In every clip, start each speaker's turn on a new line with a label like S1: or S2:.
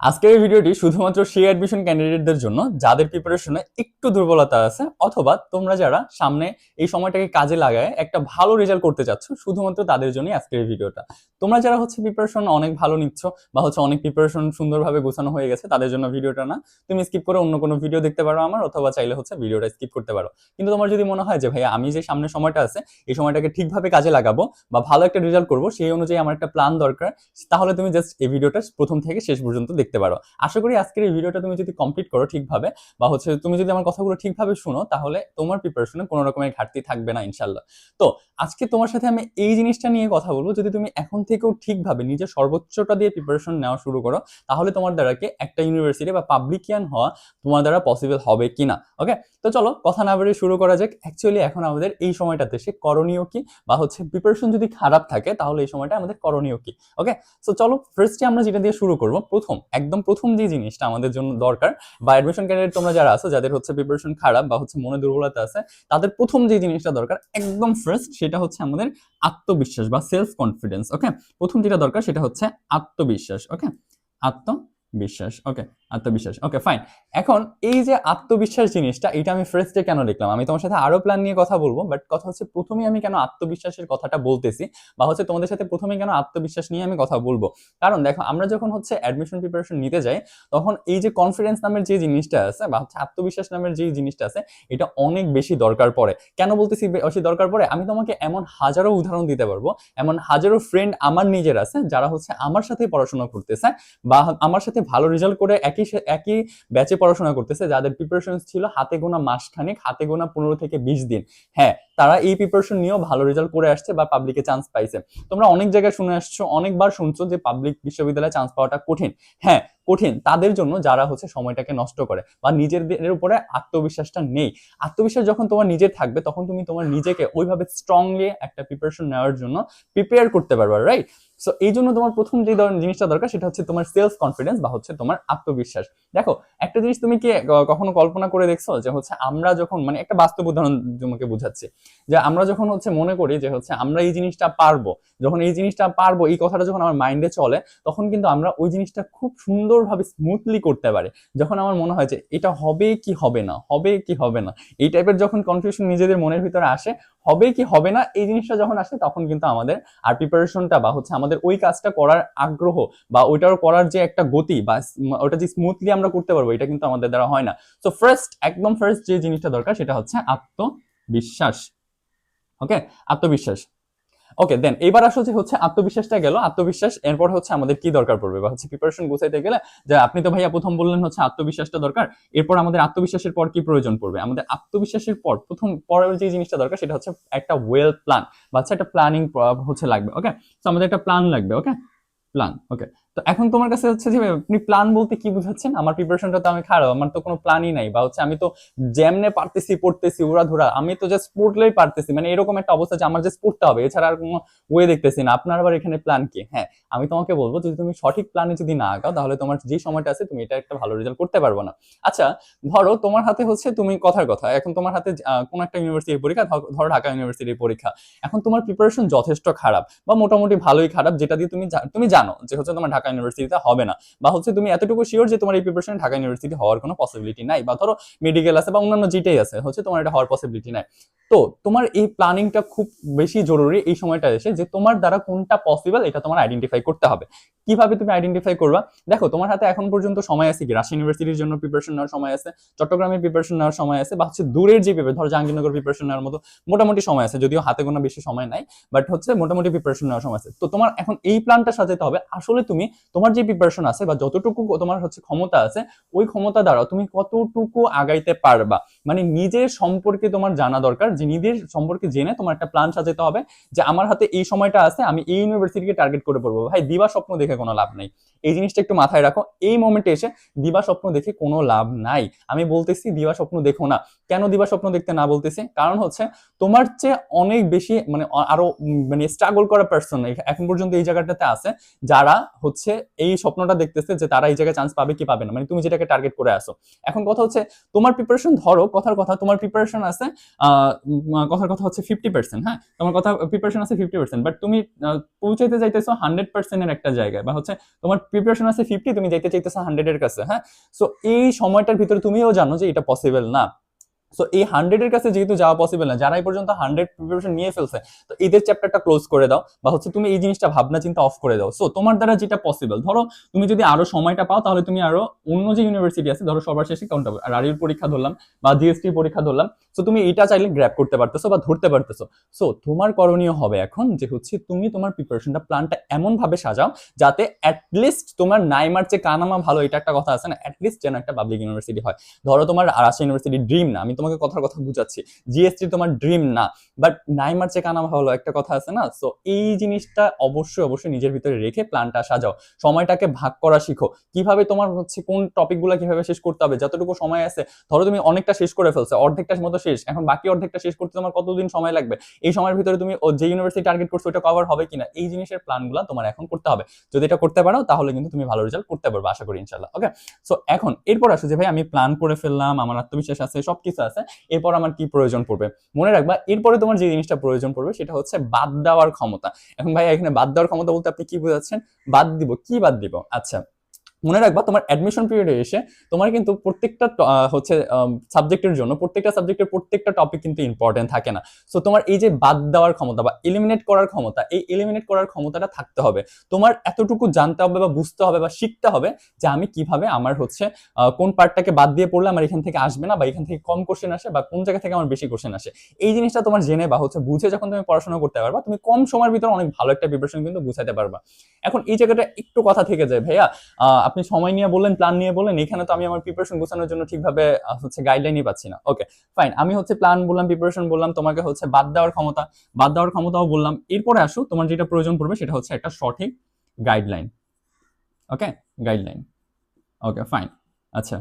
S1: আজকের এই ভিডিওটি শুধুমাত্র সেই অ্যাডমিশন ক্যান্ডিডেটদের জন্য, যাদের প্রিপারেশনে একটু দুর্বলতা আছে, অথবা তোমরা যারা সামনে এই সময়টাকে কাজে লাগায় একটা ভালো রেজাল্ট করতে চাচ্ছ, শুধুমাত্র তাদের জন্যই আজকের এই ভিডিওটা। তোমরা যারা হচ্ছে প্রিপারেশন অনেক ভালো নিচ্ছ, বা হচ্ছে অনেক প্রিপারেশন সুন্দরভাবে গোছানো হয়ে গেছে, তাদের জন্য ভিডিওটা না, তুমি স্কিপ করে অন্য কোনো ভিডিও দেখতে পারো আমার, অথবা চাইলে হচ্ছে ভিডিওটা স্কিপ করতে পারো। কিন্তু তোমার যদি মনে হয় যে ভাই আমি যে সামনে সময়টা আছে, এই সময়টাকে ঠিকভাবে কাজে লাগাবো, বা ভালো একটা রেজাল্ট করব, সেই অনুযায়ী আমার একটা প্ল্যান দরকার, তাহলে তুমি জাস্ট এই ভিডিওটা প্রথম থেকে শেষ পর্যন্ত দেখতে পারো। আশা করি আজকের এই ভিডিওটা তুমি যদি কমপ্লিট করো ঠিকভাবে, বা হচ্ছে তুমি যদি আমার কথাগুলো ঠিকভাবে শুনো, তাহলে তোমার প্রিপারেশনে কোনো রকমের ঘাটতি থাকবে না ইনশাল্লাহ তো, আজকে তোমার সাথে আমি এই জিনিসটা নিয়ে কথা বলব, যদি তুমি এখন থেকেও ঠিকভাবে নিজের সর্বোচ্চটা দিয়ে প্রিপারেশন নেওয়া শুরু করো, তাহলে তোমার দ্বারাকে একটা ইউনিভার্সিটি বা পাবলিকিয়ান হওয়া তোমার দ্বারা পসিবল হবে কিনা ওকে তো চলো, কথা না বেরিয়ে শুরু করা যাক। অ্যাকচুয়ালি এখন আমাদের এই সময়টাতে সে করণীয় কি, বা হচ্ছে প্রিপারেশন যদি খারাপ থাকে, তাহলে এই সময়টা আমাদের করণীয় কি ওকে সো চলো ফার্স্টে আমরা যেটা দিয়ে শুরু করব, প্রথম একদম প্রথম যে জিনিসটা আমাদের জন্য দরকার, বা অ্যাডমিশন ক্যান্ডিডেট তোমরা যারা আছো, যাদের হচ্ছে প্রিপারেশন খারাপ বা হচ্ছে মনে দুর্বলতা আছে, তাদের প্রথম যে জিনিসটা দরকার, একদম ফার্স্ট সেটা হচ্ছে আমাদের আত্মবিশ্বাস বা সেলফ কনফিডেন্স ওকে প্রথম যেটা দরকার সেটা হচ্ছে আত্মবিশ্বাস ওকে আত্মবিশ্বাস ওকে আত্মবিশ্বাস। ওকে ফাইন এখন এই যে আত্মবিশ্বাস জিনিসটা এটা আমি ফার্স্টে কেন লিখলাম আমি তোমার সাথে আরও প্ল্যান নিয়ে কথা বলব বাট কথা হচ্ছে প্রথমেই আমি কেন আত্মবিশ্বাসের কথাটা বলতেছি, বা হচ্ছে তোমাদের সাথে প্রথমে কেন আত্মবিশ্বাস নিয়ে আমি কথা বলব? কারণ দেখো, আমরা যখন হচ্ছে অ্যাডমিশন প্রিপারেশন নিতে যাই, তখন এই যে কনফিডেন্স নামের যে জিনিসটা আছে, বা হচ্ছে আত্মবিশ্বাস নামের যে জিনিসটা আছে, এটা অনেক বেশি দরকার পড়ে। কেন বলতেছি বেশি দরকার পড়ে? আমি তোমাকে এমন হাজারো উদাহরণ দিতে পারব, এমন হাজারো ফ্রেন্ড আমার নিজের আছে, যারা হচ্ছে আমার সাথে পড়াশোনা করতেছে, বা আমার সাথে ভালো রেজাল্ট করে একই একই ব্যাচে পড়াশোনা করতেছে, যাদের প্রিপারেশন ছিল হাতে গোনা মাসখানেক, হাতে গোনা পনেরো থেকে বিশ দিন। হ্যাঁ তারা এই প্রিপারেশন নিয়েও ভালো রেজাল্ট করে আসছে বা পাবলিকে চান্স পাইছে। তোমরা অনেক জায়গায় শুনে আসছো, অনেকবার শুনছো যে পাবলিক বিশ্ববিদ্যালয়ে চান্স পাওয়াটা কঠিন। হ্যাঁ কঠিন। তাদের জন্য যারা হচ্ছে সময়টাকে নষ্ট করে বা নিজেদের উপরে আত্মবিশ্বাসটা নেই। আত্মবিশ্বাস যখন তোমার নিজের থাকবে, তখন তুমি তোমার নিজেকে ওইভাবে স্ট্রংলি একটা প্রিপারেশন নেওয়ার জন্য প্রিপেয়ার করতে পারবে রাইট সো এই জন্য তোমার প্রথম যে ধরনের জিনিসটা দরকার, সেটা হচ্ছে তোমার সেলস কনফিডেন্স বা হচ্ছে তোমার আত্মবিশ্বাস। দেখো, একটা জিনিস তুমি কি কখনো কল্পনা করে দেখছ যে হচ্ছে আমরা যখন মানে একটা বাস্তব উদাহরণ তোমাকে বুঝাচ্ছি, যে আমরা যখন হচ্ছে মনে করি যে হচ্ছে আমরা এই জিনিসটা পারব, যখন এই জিনিসটা পারব, এই কথাটা যখন আমার মাইন্ডে চলে, তখন কিন্তু আমরা ওই জিনিসটা খুব সুন্দরভাবে স্মুথলি করতে পারি। যখন আমার মনে হয় যে এটা হবে কি হবে না, হবে কি হবে না, এই টাইপের যখন কনফিউশন নিজেদের মনের ভিতরে আসে হবে কি হবে না, এই জিনিসটা যখন আসে তখন কিন্তু আমাদের আর প্রিপারেশনটা বা হচ্ছে আমাদের ওই কাজটা করার আগ্রহ বা ওইটার করার যে একটা গতি বা ওটা যে স্মুথলি আমরা করতে পারব, এটা কিন্তু আমাদের দ্বারা হয় না। সো ফার্স্ট একদম ফার্স্ট যে জিনিসটা দরকার সেটা হচ্ছে আত্মবিশ্বাস। ওকে আত্মবিশ্বাস। ওকে দেন এবার আসলে যে হচ্ছে আত্মবিশ্বাসটা গেল, আত্মবিশ্বাস, এরপর হচ্ছে আমাদের কি দরকার পড়বে? বা হচ্ছে প্রিপারেশন গোছাইতে গেলে, যে আপনি তো ভাইয়া প্রথম বললেন হচ্ছে আত্মবিশ্বাসটা দরকার, এরপর আমাদের আত্মবিশ্বাসের পর কি প্রয়োজন পড়বে? আমাদের আত্মবিশ্বাসের পর, প্রথম, পরের যে জিনিসটা দরকার, সেটা হচ্ছে একটা ওয়েল প্ল্যান বা হচ্ছে একটা প্ল্যানিং হচ্ছে লাগবে ওকে তো আমাদের একটা প্ল্যান লাগবে ওকে প্ল্যান ওকে তো এখন তোমার কাছে হচ্ছে যে, আপনি প্ল্যান বলতে কি বুঝাচ্ছেন? আমার প্রিপারেশনটা তো আমি খারাপ, আমার তো কোনো প্ল্যানই নাই। বা হচ্ছে আমি তো যেমনে পারতেছি, পড়তেছি ওরা ধরা আমি তো জাস্ট পড়লেই পারতেছি। মানে এরকম একটা অবস্থা যে, আমার জাস্ট পড়তে হবে। এছাড়া আর কোনো ওয়ে দেখতেছি না। আপনার আবার এখানে প্ল্যান কি? হ্যাঁ আমি তোমাকে বলব, যদি তুমি সঠিক প্ল্যানে যদি না আগাও তাহলে তোমার যে সময়টা আছে, তুমি এটা একটা ভালো রেজাল্ট করতে পারব না। আচ্ছা ধরো তোমার হাতে হচ্ছে তুমি কথার কথা। এখন তোমার হাতে কোনো একটা ইউনিভার্সিটির পরীক্ষা ধরো ঢাকা ইউনিভার্সিটির পরীক্ষা। এখন তোমার প্রিপারেশন যথেষ্ট খারাপ বা মোটামুটি ভালোই খারাপ, যেটা দিয়ে তুমি তুমি জানো যে, হচ্ছে তোমার ঢাকা ইউনিভার্সিটিতে হবে না। বা হচ্ছে তুমি এতটুকু শিওর যে তোমার এই প্রিপারেশন ঢাকা ইউনিভার্সিটি হওয়ার কোনো পসিবিলিটি নাই। বা ধরো মেডিকেল আছে বা অন্যান্য জিটাই আছে, হচ্ছে তোমার এটা হওয়ার পসিবিলিটি নাই। তো তোমার এই প্ল্যানিংটা খুব বেশি জরুরি এই সময়টা এসে যে তোমার দ্বারা কোনটা পসিবল এটা তোমার আইডেন্টিফাই করতে হবে। কীভাবে তুমি আইডেন্টিফাই করবা? দেখো, তোমার হাতে এখন পর্যন্ত সময় আছে কি? রাজশাহী ইউনিভার্সিটির জন্য প্রিপারেশন নেওয়ার সময় আছে চট্টগ্রামের প্রিপারেশন নেওয়ার সময় আছে, বা হচ্ছে দূরের যে পেপার ধরো জাহাঙ্গীরনগর প্রিপারেশন নেওয়ার মতো মোটামুটি সময় আছে, যদিও হাতে কোনো বেশি সময় নাই বাট হচ্ছে মোটামুটি প্রিপারেশন নেওয়ার সময় আছে। তো তোমার এখন এই প্ল্যানটা সাজাতে হবে। আসলে তুমি তোমার যে প্রিপারেশন আছে বা যতটুকু তোমার হচ্ছে ক্ষমতা আছে, ওই ক্ষমতা দ্বারা তুমি কতটুকু আগাইতে পারবা? মানে নিজের সম্পর্কে তোমার জানা দরকার যে নিজের সম্পর্কে জেনে তোমার একটা প্ল্যান সাজাতে হবে যে আমার হাতে এই সময়টা আছে, আমি এই ইউনিভার্সিটিকে টার্গেট করে পড়ব। ভাই, দিবা স্বপ্ন দেখে কোনো লাভ নেই। এই জিনিসটা একটু মাথায় রাখো। এই মোমেন্টে এসে দিবা স্বপ্ন দেখে কোনো লাভ নাই। আমি বলতেছি, দিবা স্বপ্ন দেখো না। কেন দিবা স্বপ্ন দেখতে না বলতেছি? কারণ হচ্ছে, তোমার চেয়ে অনেক বেশি মানে আরও মানে স্ট্রাগল করা পার্সন এখন পর্যন্ত এই জায়গাটাতে আছে, যারা হচ্ছে এই স্বপ্নটা দেখতেছে যে তারা এই জায়গায় চান্স পাবে কি পাবে না। মানে তুমি যেটাকে টার্গেট করে আসো এখন কথা হচ্ছে, তোমার প্রিপারেশন ধরো, কথার কথা, তোমার প্রিপারেশন আছে কথার কথা হচ্ছে ফিফটি পার্সেন্ট হ্যাঁ? তোমার কথা প্রিপারেশন আছে ফিফটি পার্সেন্ট বাট তুমি পৌঁছাইতে যাইতেছো হান্ড্রেড পার্সেন্টের একটা জায়গায়, বা হচ্ছে তোমার প্রিপারেশন আছে ফিফটি তুমি যাইতে চাইতেছো হান্ড্রেডের কাছে হ্যাঁ? সো এই সময়টার ভিতরে তুমিও জানো যে এটা পসিবল না। সো এই হান্ড্রেডের কাছে যেহেতু যাওয়া পসিবল না, যারা এই পর্যন্ত হান্ড্রেড প্রিপারেশন নিয়ে ফেলছে, তো এদের চ্যাপ্টারটা ক্লোজ করে দাও বা হচ্ছে তুমি এই জিনিসটা ভাবনা চিন্তা অফ করে দাও। সো তোমার দ্বারা যেটা পসিবল ধরো তুমি যদি আরও সময়টা পাও, তাহলে তুমি আরও অন্য যে ইউনিভার্সিটি আছে, ধরো সবার শেষে কাউন্ট হবে আর পরীক্ষা ধরলাম বা জিএসটি পরীক্ষা ধরলাম সো তুমি এটা চাইলে গ্র্যাপ করতে পারতেছো বা ধরতে পারতেছো। সো তোমার করণীয় হবে এখন যে হচ্ছে তুমি তোমার প্রিপারেশনটা প্ল্যানটা এমন ভাবে সাজাও যাতে অ্যাটলিস্ট তোমার নাইমার চেয়ে কানামা ভালো, এটা একটা কথা আছে না অ্যাটলিস্ট যেন একটা পাবলিক ইউনিভার্সিটি হয়। ধরো তোমার রাজশাহী ইউনিভার্সিটি ড্রিম না, আমি তোমাকে কথার কথা বুঝাচ্ছি। জিএসটি তোমার ড্রিম না। বাট নাইমার চেয়ে কানামা ভালো একটা কথা আছে না? সো এই জিনিসটা অবশ্যই অবশ্যই নিজের ভিতরে রেখে প্ল্যানটা সাজাও। সময়টাকে ভাগ করা শিখো। কীভাবে তোমার হচ্ছে কোন টপিকগুলো কীভাবে শেষ করতে হবে? যতটুকু সময় আছে, ধরো তুমি অনেকটা শেষ করে ফেলছো অর্ধেকটার মতো শেষ। এখন বাকি অর্ধেকটা শেষ করতে তোমার কতদিন সময় লাগবে? এই সময়ের ভিতরে তুমি যে ইউনিভার্সিটি টার্গেট করছ, ওটা কভার হবে কিনা? এই জিনিসের প্ল্যানগুলো তোমার এখন করতে হবে। যদি এটা করতে পারো, তাহলে কিন্তু তুমি ভালো রেজাল্ট করতে পারবে, আশা করি ইনশাল্লাহ ওকে সো এখন এরপর আসো যে, ভাই, আমি প্ল্যান করে ফেললাম, আমার আত্মবিশ্বাস আছে, সবকিছু আছে, এরপর আমার কি প্রয়োজন পড়বে? মনে রাখবা, এরপরে তোমার যে জিনিসটা প্রয়োজন পড়বে সেটা হচ্ছে বাদ দেওয়ার ক্ষমতা। এখন ভাই এখানে বাদ দেওয়ার ক্ষমতা বলতে আপনি কি বোঝাচ্ছেন? বাদ দিব, কি বাদ দিব? আচ্ছা মনে রাখবা, তোমার অ্যাডমিশন পিরিয়ডে এসে তোমার কিন্তু প্রত্যেকটা হচ্ছে সাবজেক্টের জন্য প্রত্যেকটা সাবজেক্টের প্রত্যেকটা টপিক কিন্তু ইম্পর্টেন্ট থাকে না। সো তোমার এই যে বাদ দেওয়ার ক্ষমতা বা এলিমিনেট করার ক্ষমতা, এই এলিমিনেট করার ক্ষমতাটা থাকতে হবে। তোমার এতটুকু জানতে হবে বা বুঝতে হবে বা শিখতে হবে যে আমি কীভাবে আমার হচ্ছে কোন পার্টটাকে বাদ দিয়ে পড়লে আমার এখান থেকে আসবে না বা এখান থেকে কম কোশ্চেন আসে বা কোন জায়গা থেকে আমার বেশি কোশ্চেন আসে। এই জিনিসটা তোমার জেনে বা হচ্ছে বুঝে যখন তুমি পড়াশোনা করতে পারবা, তুমি কম সময়ের ভিতরে অনেক ভালো একটা প্রিপারেশন কিন্তু বুঝাতে পারবা। এখন এই জায়গাটা একটু কথা থেকে যায়, ভাইয়া। আপনি সময় নিয়ে বললেন প্ল্যান নিয়ে বললেন, এখানে তো আমি আমার প্রিপারেশন গোছানোর জন্য ঠিকভাবে হচ্ছে গাইডলাইনই পাচ্ছি না। ওকে ফাইন আমি হচ্ছে প্ল্যান বললাম প্রিপারেশন বললাম, তোমাকে হচ্ছে বাদ দেওয়ার ক্ষমতা, বাদ দেওয়ার ক্ষমতাও বললাম। এরপরে আসো, তোমার যেটা প্রয়োজন পড়বে সেটা হচ্ছে একটা সঠিক guideline okay guideline okay fine আচ্ছা।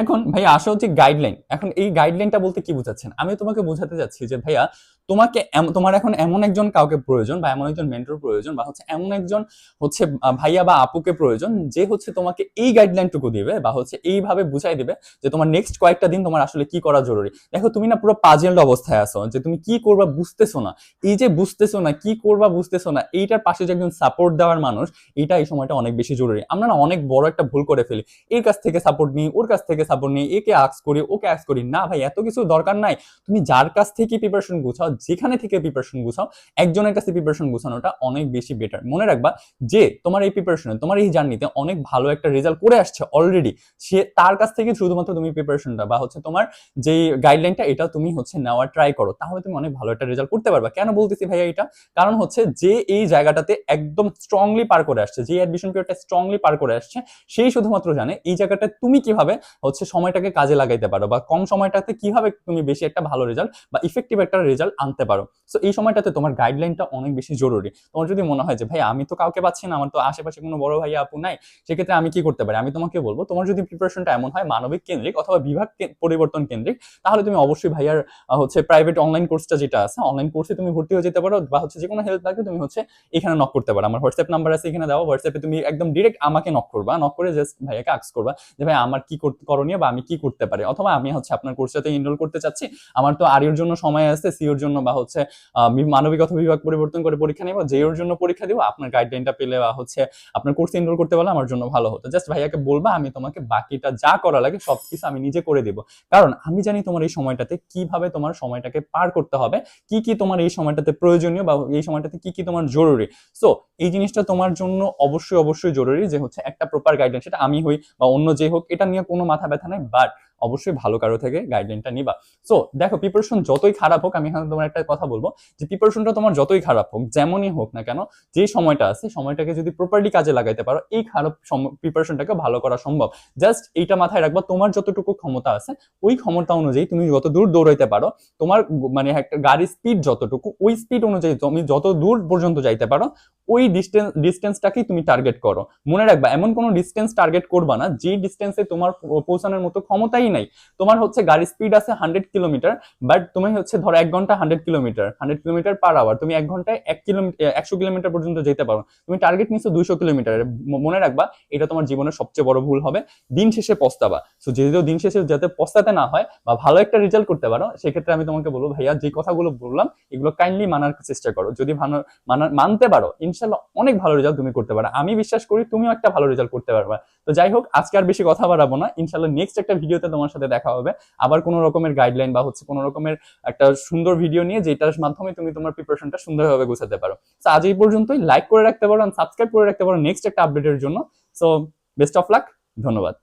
S1: এখন ভাইয়া আসা হচ্ছে গাইডলাইন এখন এই গাইডলাইনটা বলতে কি বোঝাচ্ছেন? আমি তোমাকে বোঝাতে যাচ্ছি যে ভাইয়া, তোমাকে তোমার এখন এমন একজন কাউকে প্রয়োজন বা এমন একজন মেন্টর প্রয়োজন বা হচ্ছে এমন একজন হচ্ছে ভাইয়া বা আপুকে প্রয়োজন যে হচ্ছে তোমাকে এই গাইডলাইনটুকু দিবে বা হচ্ছে এইভাবে বুঝাই দিবে যে তোমার নেক্সট কয়েকটা দিন তোমার আসলে কি করা জরুরি। দেখো তুমি না পুরো পাজেলড অবস্থায় আছো যে তুমি কি করবা বুঝতেছো না। এই যে বুঝতেছো না, কি করবা বুঝতেছো না, এইটার পাশে যে একজন সাপোর্ট দেওয়ার মানুষ, এটা এই সময়টা অনেক বেশি জরুরি। আমরা না অনেক বড় একটা ভুল করে ফেলি। এর কাছ থেকে সাপোর্ট নিই, ওর কাছ থেকে সাপোর্ট নিই একে আক্স করি, ওকে আক্স করি, না ভাই, এত কিছু দরকার নাই। তুমি যার কাছ থেকে প্রিপারেশন গুছাও, যেখানে থেকে প্রিপারেশন গুছাও, একজনের কাছে প্রিপারেশন গুছানোটা অনেক বেশি বেটার মনে রাখবা যে, তোমার এই প্রিপারেশনে তোমার এই জার্নিতে অনেক ভালো একটা রেজাল্ট করে আসছে অলরেডি সে তার কাছ থেকে শুধুমাত্র তুমি প্রিপারেশনটা বা হচ্ছে তোমার যে গাইডলাইনটা এটা তুমি হচ্ছে নেওয়ার ট্রাই করো। তাহলে তুমি অনেক ভালো একটা রেজাল্ট করতে পারবা। কেন বলতেছি ভাইয়া এটা? কারণ হচ্ছে যে, এই জায়গাটাতে একদম স্ট্রংলি পার করে আসছে, যে অ্যাডমিশন পিরিয়ডটা স্ট্রংলি পার করে আসছে, সেই শুধুমাত্র জানে, এই জায়গাটা তুমি কীভাবে হচ্ছে সময়টাকে কাজে লাগাইতে পারো বা কম সময়টাতে কীভাবে তুমি বেশি একটা ভালো রেজাল্ট বা ইফেক্টিভ একটা রেজাল্ট আনতে পারো। সো এই সময়টাতে তোমার গাইডলাইনটা অনেক বেশি জরুরি। তোমার যদি মনে হয় যে, ভাই, আমি তো কাউকে পাচ্ছি না, আমার তো আশেপাশে কোনো বড় ভাই, আপু নাই, সেক্ষেত্রে আমি কি করতে পারি? আমি তোমাকে বলব, তোমার যদি প্রিপারেশনটা এমন হয় মানবিক কেন্দ্রিক অথবা বিভাগ পরিবর্তন কেন্দ্রিক, তাহলে তুমি অবশ্যই ভাইয়ার হচ্ছে প্রাইভেট অনলাইন কোর্সটা যেটা আছে অনলাইন কোর্সে তুমি ভর্তি হয়ে যেতে পারো বা হচ্ছে যে কোনো হেল্প লাগবে তুমি হচ্ছে এখানে নক করতে পারো। আমার হোয়াটসঅ্যাপ নাম্বার আছে, এখানে দাও। হোয়াটসঅ্যাপে তুমি একদম ডিরেক্ট আমাকে নক করবা নক করে জাস্ট ভাইয়াকে আক্স করবা যে, ভাই, আমার কি করতে- করণীয় বা আমি কি করতে পারি? অথবা আমি হচ্ছে আপনার কোর্সটাতে এনরোল করতে চাচ্ছি, আমার তো আরিওর জন্য সময় আছে সিওর জন্য বা হচ্ছে মানবিক বিভাগ পরিবর্তন করে পরীক্ষা নেব যেওর জন্য পরীক্ষা দিব, আপনার গাইডলাইনটা পেলে বা হচ্ছে আপনার কোর্সে এনরোল করতে পারলে আমার জন্য ভালো হতো। জাস্ট ভাইয়াকে বলবা, আমি তোমাকে বাকিটা যা করা লাগে সবকিছু আমি নিজে করে দিব। কারণ আমি জানি তোমার এই সময়টাতে কীভাবে তোমার সময়টাকে পার করতে হবে, কি কি তোমার এই সময়টাতে প্রয়োজনীয় বা এই সময়টাতে কি কি তোমার জরুরি। সো এই জিনিসটা তোমার জন্য অবশ্যই অবশ্যই জরুরি যে হচ্ছে একটা প্রপার গাইডলাইন সেটা আমি হই বা অন্য যে হোক, এটা নিয়ে কোনো মাথা ব্যথা নাই বাট অবশ্যই ভালো কারও থেকে গাইডলাইনটা নিবা। সো দেখো প্রিপারেশন যতই খারাপ হোক, আমি এখানে তোমার একটা কথা বলব যে প্রিপারেশনটা তোমার যতই খারাপ হোক, যেমনই হোক না কেন, যে সময়টা আছে, সময়টাকে যদি প্রপারলি কাজে লাগাইতে পারো, এই খারাপ প্রিপারেশনটাকে ভালো করা সম্ভব। জাস্ট এইটা মাথায় রাখবা, তোমার যতটুকু ক্ষমতা আছে, ওই ক্ষমতা অনুযায়ী তুমি যত দূর দৌড়াইতে পারো, তোমার মানে একটা গাড়ির স্পিড যতটুকু, ওই স্পিড অনুযায়ী তুমি যত দূর পর্যন্ত যাইতে পারো, ওই ডিস্টেন্স ডিস্টেন্সটাকেই তুমি টার্গেট করো। মনে রাখবা, এমন কোনো ডিস্টেন্স টার্গেট করবা না, যে ডিস্টেন্সে তোমার পৌঁছানোর মতো ক্ষমতাই সময় নাই। তোমার হচ্ছে গাড়ির স্পিড আছে হান্ড্রেড কিলোমিটার বাট তুমি হচ্ছে ধরো এক ঘণ্টা hundred kilometre hundred kilometre per hour তুমি এক ঘন্টায় এক কিলোমিটার একশো কিলোমিটার পর্যন্ত যেতে পারো। তুমি টার্গেট নিচ্ছ দুইশো কিলোমিটার মনে রাখবা, এটা তোমার জীবনের সবচেয়ে বড় ভুল হবে। দিন শেষে পস্তাবা। সো যেহেতু দিন শেষে যাতে পস্তাতে না হয় বা ভালো একটা রেজাল্ট করতে পারো, সেক্ষেত্রে আমি তোমাকে বলব, ভাইয়া, যে কথাগুলো বললাম, এগুলো কাইন্ডলি মানার চেষ্টা করো। যদি ভালো- মানা- মানতে পারো, ইনশাল্লাহ অনেক ভালো রেজাল্ট তুমি করতে পারো। আমি বিশ্বাস করি, তুমিও একটা ভালো রেজাল্ট করতে পারবা। তো যাই হোক, আজকে আর বেশি কথা বাড়াবো না। ইনশাল্লাহ নেক্সট একটা ভিডিওতে তোমার সাথে দেখা হবে। আবার কোনো রকমের গাইডলাইন বা হচ্ছে কোনো রকমের একটা সুন্দর ভিডিও নিয়ে যেটার মাধ্যমে তুমি তোমার প্রিপারেশনটা সুন্দরভাবে গুছাতে পারো। তো আজ এই পর্যন্তই। লাইক করে রাখতে পারো সাবস্ক্রাইব করে রাখতে পারো নেক্সট একটা আপডেটের জন্য। সো বেস্ট অফ লাক ধন্যবাদ।